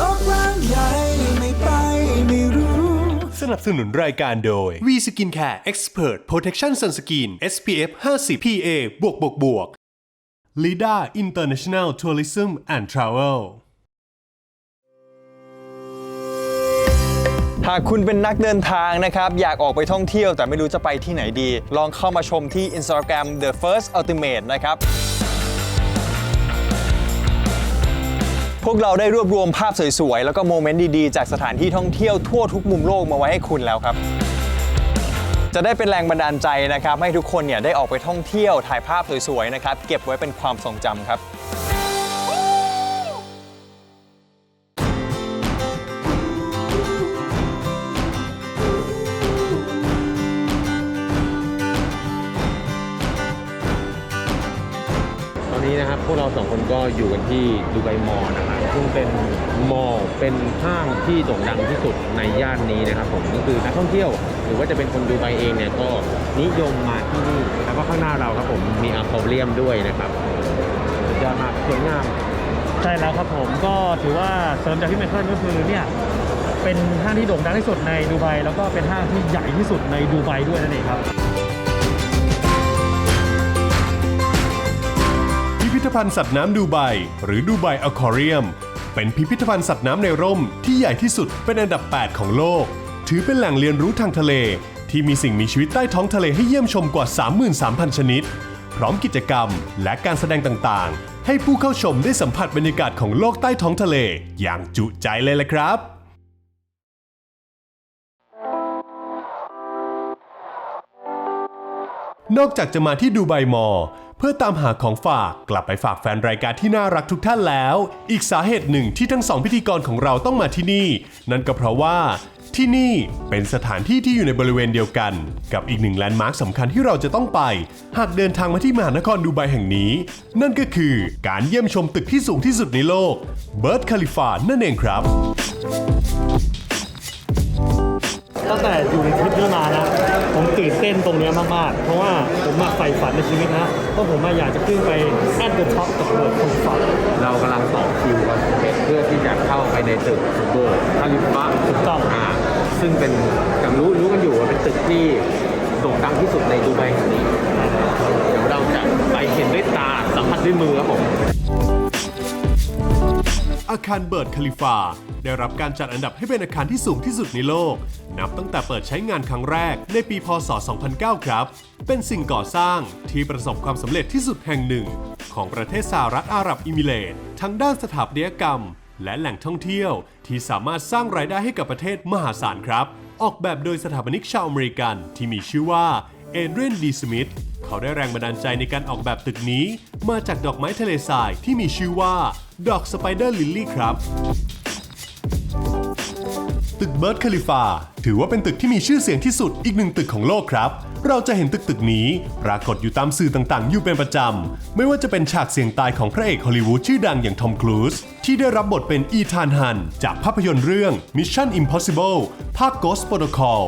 โลกกว้างใหญ่ไม่ไปไม่รู้ สนับสนุนรายการโดย V Skin Care Expert Protection Sunscreen SPF 50 PA บวกบวกบวก Lida International Tourism and Travel หากคุณเป็นนักเดินทางนะครับ อยากออกไปท่องเที่ยวแต่ไม่รู้จะไปที่ไหนดี ลองเข้ามาชมที่ Instagram The First Ultimate นะครับ วกเราได้รวบรวมภาพสวยๆ แล้วก็โมเมนต์ดีๆ จากสถานที่ท่องเที่ยวทั่วทุกมุมโลกมาไว้ให้คุณแล้วครับ จะได้เป็นแรงบันดาลใจนะครับ ให้ทุกคนเนี่ยได้ออกไปท่องเที่ยวถ่ายภาพสวยๆนะครับเก็บไว้เป็นความทรงจำครับ คนก็อยู่กันที่ดูไบมอลนะครับซึ่งเป็นมอลเป็นห้างที่โด่งดังที่สุดในย่านนี้นะครับผมก็คือนักท่องเที่ยว หรือว่าจะเป็นคนดูไบเองเนี่ยก็นิยมมาที่นี่แล้วก็ข้างหน้าเราครับผมมีอะคาเรียมด้วยนะครับสุดยอดมากสวยงามใช่แล้วครับผมก็ถือว่าเสริมจากพี่ไมเคิลก็คือเนี่ยเป็นห้างที่โด่งดังที่สุดในดูไบแล้วก็เป็นห้างที่ใหญ่ที่สุดในดูไบด้วยนั่นเองครับ ธภัณฑ์สัตว์น้ำดูไบหรือดูไบอควาเรียม เป็นพิพิธภัณฑ์สัตว์น้ำในร่มที่ใหญ่ที่สุดเป็นอันดับ 8 ของโลก ถือเป็นแหล่งเรียนรู้ทางทะเล ที่มีสิ่งมีชีวิตใต้ท้องทะเลให้เยี่ยมชมกว่า 33,000 ชนิด พร้อมกิจกรรมและการแสดงต่างๆ ให้ผู้เข้าชมได้สัมผัสบรรยากาศของโลกใต้ท้องทะเล อย่างจุใจเลยละครับนอกจากจะมาที่ดูไบมอ เพื่อตามหาของฝากกลับไปฝากแฟนรายการที่น่ารักทุกท่านแล้ว อีกสาเหตุหนึ่งที่ทั้งสองพิธีกรของเราต้องมาที่นี่ นั่นก็เพราะว่าที่นี่เป็นสถานที่ที่อยู่ในบริเวณเดียวกัน กับอีกหนึ่งแลนด์มาร์คสำคัญที่เราจะต้องไป หากเดินทางมาที่มหานครดูไบแห่งนี้ นั่นก็คือการเยี่ยมชมตึกที่สูงที่สุดในโลกเบิร์ดคาลิฟานั่นเองครับ ตั้งแต่อยู่ในทริปนี้มานะ ผมตื่นเต้นตรงเนี้ยมากๆ เพราะว่าผมมาใฝ่ฝันในชีวิตนะเพราะผมมาอยากจะขึ้นไปแอดเดอะท็อปกับเบิร์ดคนฝันเรากำลังต่อคิวกันเพื่อที่จะเข้าไปในตึกโบสถ์คาลิฟะถูกต้องอ่าซึ่งเป็นกันรู้รู้กันอยู่ว่าเป็นตึกที่โด่งดังที่สุดในดูไบแห่งนี้เดี๋ยวเราจะไปเห็นด้วยตาสัมผัสด้วยมือครับผมอาคารเบิร์ดคาลิฟา ได้รับการจัดอันดับให้เป็นอาคารที่สูงที่สุดในโลก นับตั้งแต่เปิดใช้งานครั้งแรกในปีพศ 2009 ครับ เป็นสิ่งก่อสร้างที่ประสบความสำเร็จที่สุดแห่งหนึ่ง ของประเทศสหรัฐอาหรับอิมิเรตทั้งด้านสถาปัตยกรรม และแหล่งท่องเที่ยว ที่สามารถสร้างรายได้ให้กับประเทศมหาศาลครับ ออกแบบโดยสถาปนิกชาวอเมริกันที่มีชื่อว่าเอเดรียนดีสมิธเขาได้แรงบันดาลใจในการออกแบบตึกนี้ มาจากดอกไม้ทะเลทรายที่มีชื่อว่า ดอกสไปเดอร์ลิลลี่ครับ ตึกเบิร์ดคาลิฟาถือว่าเป็นตึกที่มีชื่อเสียงที่สุดอีกหนึ่งตึกของโลกครับ เราจะเห็นตึกตึกนี้ ปรากฏอยู่ตามสื่อต่างๆ อยู่เป็นประจำ ไม่ว่าจะเป็นฉากเสียงตายของพระเอกฮอลลีวูดชื่อดังอย่างทอมครูซที่ได้รับบทเป็นอีธานฮัน จากภาพยนตร์เรื่อง Mission Impossible ภาค Ghost Protocol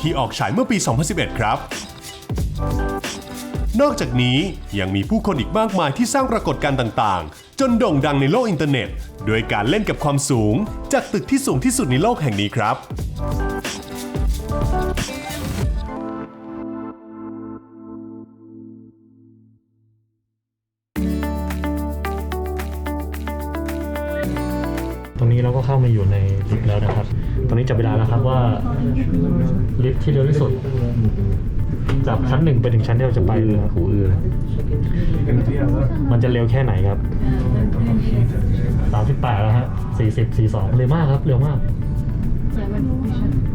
ที่ออกฉายเมื่อปี 2011 ครับ นอกจากนี้ยังมีผู้คนอีกมากมายที่สร้างปรากฏการณ์ต่างๆ จนโด่งดังในโลกอินเทอร์เน็ต โดยการเล่นกับความสูง จากตึกที่สูงที่สุดในโลกแห่งนี้ครับตรงนี้เราก็เข้ามาอยู่ในลิฟต์แล้วนะครับ ตอนนี้จับเวลาแล้วครับว่าลิฟต์ที่เร็วที่สุด จากชั้นหนึ่งไปถึงชั้นที่เราจะไปเลยนะหูอือมันจะเร็วแค่ไหนครับสามสิบแปดแล้วฮะสี่สิบสี่สองเร็วมากครับ เร็วมาก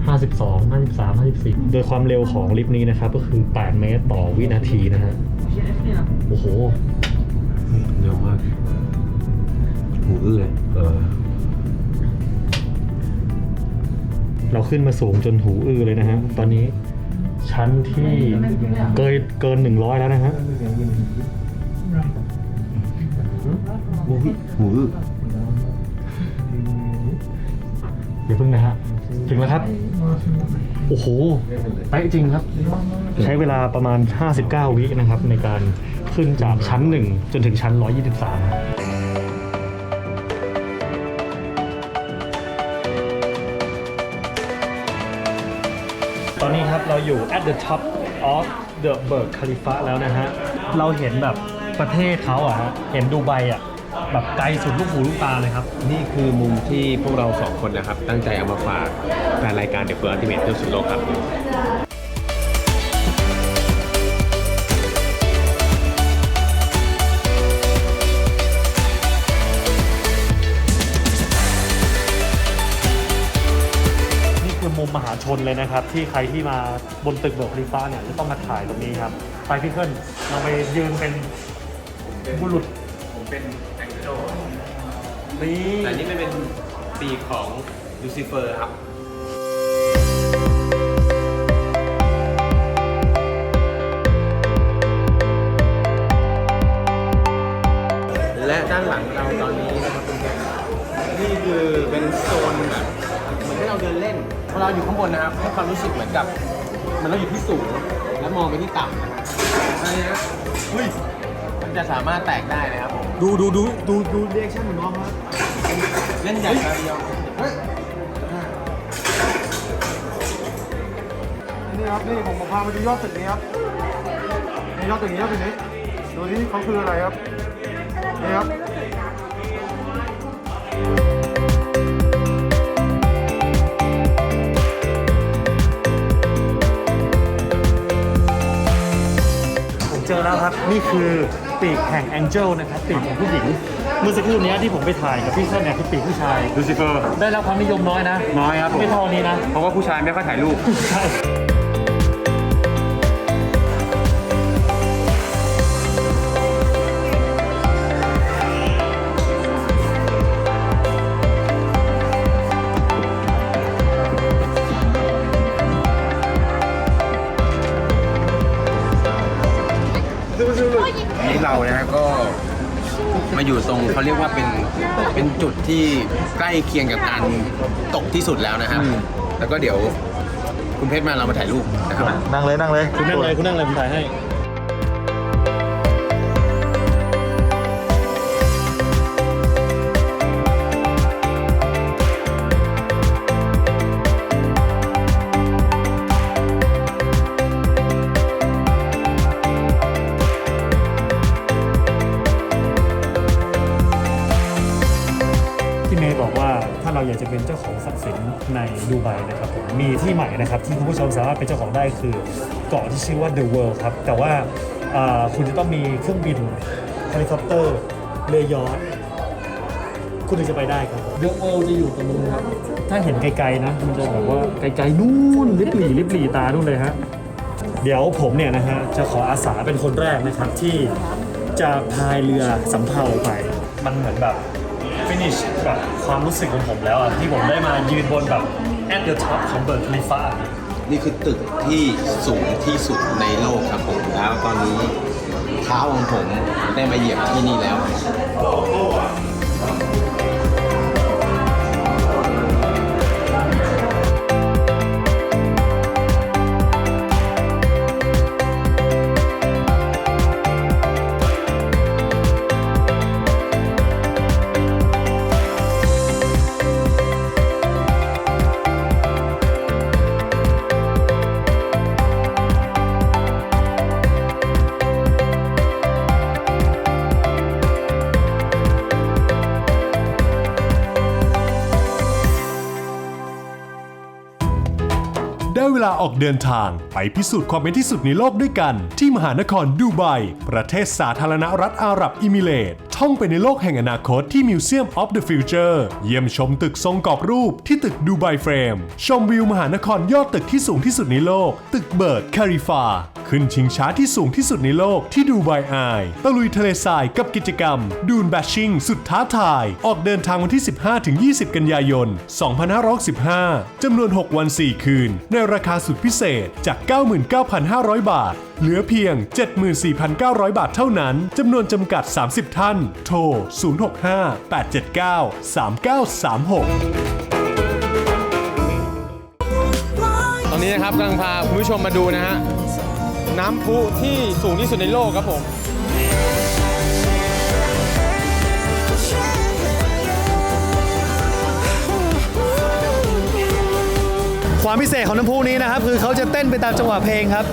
ห้าสิบสองห้าสิบสามห้าสิบสี่โดยความเร็วของลิฟต์นี้นะครับ ก็คือแปดเมตรต่อวินาทีนะฮะโอ้โหเร็วมากหูอื้อเลยเออเราขึ้นมาสูงจนหูอื้อเลยนะฮะตอนนี้ ชั้นที่เกินเกินหนึ่งร้อยแล้วนะฮะหูอื้อเดี๋ยวพึ่งนะฮะ ถึงแล้วครับ โอ้โหไปะจริงครับ ใช้เวลาประมาณ 59 วินะครับ ในการขึ้นจากชั้น 1 จนถึงชั้น 123 อยู่ at the top of the Burj Khalifa แล้วนะฮะ เราเห็นแบบประเทศเขาอะฮะ เห็นดูไบอะแบบไกลสุดลูกหูลูกตาเลยครับ นี่คือมุมที่พวกเราสองคนนะครับ ตั้งใจเอามาฝากแฟนรายการ The First Ultimate เที่ยวสุดโลกครับ นเลยนะครับ ที่ใครที่มาบนตึกเบิร์กคลิฟ้าเนี่ยจะต้องมาถ่ายตรงนี้ครับ ไปพี่เคิลเราไปยืนเป็นบุรุษผมเป็นแองเจิลนี่แต่นี่ไม่เป็นปีกของลูซิเฟอร์ครับและด้านหลังเราตอนนี้นะครับคุณแม่นี่คือเป็นโซนแบบเหมือนที่เราเดินเล่น พอเราอยู่ข้างบนนะครับให้ความรู้สึกเหมือนกับเหมันเราอยู่ที่สูงแล้วมองไปที่ต่ำนะครับอันนี้นะอุ้ยมันจะสามารถแตกได้นะครับผมดูดูดูดูดูเรียกชั่นของน้องครับเล่นใหญ่ตาเดียวเฮ้ยนี่ครับนี่ผมพามาดูยอดตึกนี้ครับนี่ยอดตึกนี้ยอดตึกนี้ดูนี่เขาคืออะไรครับนี่ครับผม เจอแล้วครับ นี่คือปีกแห่งแองเจิลนะครับปีกของผู้หญิง เมื่อสักครู่นี้ที่ผมไปถ่ายกับพี่เคิลเนี่ยคือปีกผู้ชาย ลูซิเฟอร์ ได้รับความนิยมน้อยนะน้อยครับผม ไม่เท่านี้นะ เพราะว่าผู้ชายไม่ค่อยถ่ายรูป ใช่ เรานะฮะก็มาอยู่ตรงเขาเรียกว่าเป็นเป็นจุดที่ใกล้เคียงกับการตกที่สุดแล้วนะครับ แล้วก็เดี๋ยวคุณเพชรมาเรามาถ่ายรูปนะครับ นั่งเลยนั่งเลยคุณนั่งเลยคุณนั่งเลยผมถ่ายให้ เราอยากจะเป็นเจ้าของทรัพย์สินในดูไบนะครับผมมีที่ใหม่นะครับที่คุณผู้ชมสามารถเป็นเจ้าของได้คือเกาะที่ชื่อว่า The World ครับแต่ว่าอ่าคุณจะต้องมีเครื่องบินเฮลิคอปเตอร์เรือยอชต์คุณถึงจะไปได้ครับ The World จะอยู่ตรงนู้นครับ ถ้าเห็นไกลๆนะ มันจะแบบว่าไกลๆนู่นลิบหลีลิบหลีตานู่นเลยฮะ เดี๋ยวผมเนี่ยนะฮะ จะขออาสาเป็นคนแรกนะครับที่จะพายเรือสำเภาไป มันเหมือนแบบ finish แบบความรู้สึกของผมแล้วอะที่ผมได้มายืนบนแบบ at the top ของเบิร์ดคลิฟ้านี่คือตึกที่สูงที่สุดในโลกครับผมแล้วตอนนี้เท้าของผมได้มาเหยียบที่นี่แล้ว วลาออกเดินทาง ไปพิสูจน์ความเป็นที่สุดในโลกด้วยกัน ที่มหานครดูไบ ประเทศสาธารณรัฐอาหรับอิมิเรตท่องไปในโลกแห่งอนาคตที่มิวเซียมออฟเดอะฟิวเจอร์เยี่ยมชมตึกทรงกรอบรูปที่ตึกดูไบเฟรม ชมวิวมหานครยอดตึกที่สูงที่สุดในโลก ตึกเบิร์ดคาริฟา ขึ้นชิงช้าที่สูงที่สุดในโลกที่ดูไบอายตะลุยทะเลทรายกับกิจกรรม ดูนแบชชิ่งสุดท้าทาย ออกเดินทางวันที่ 15-20 กันยายน 2565 จำนวน 6 วัน 4 คืน ในราคาสุดพิเศษจาก 99,500 บาท เหลือเพียง 74,900 บาทเท่านั้น จำนวนจำกัด 30 ท่าน โทร 065-879-3936ตอนนี้นะครับกำลังพาคุณผู้ชมมาดูนะฮะ น้ำพุที่สูงที่สุดในโลกครับผมความพิเศษของน้ำพุนี้นะครับ คือเขาจะเต้นไปตามจังหวะเพลงครับ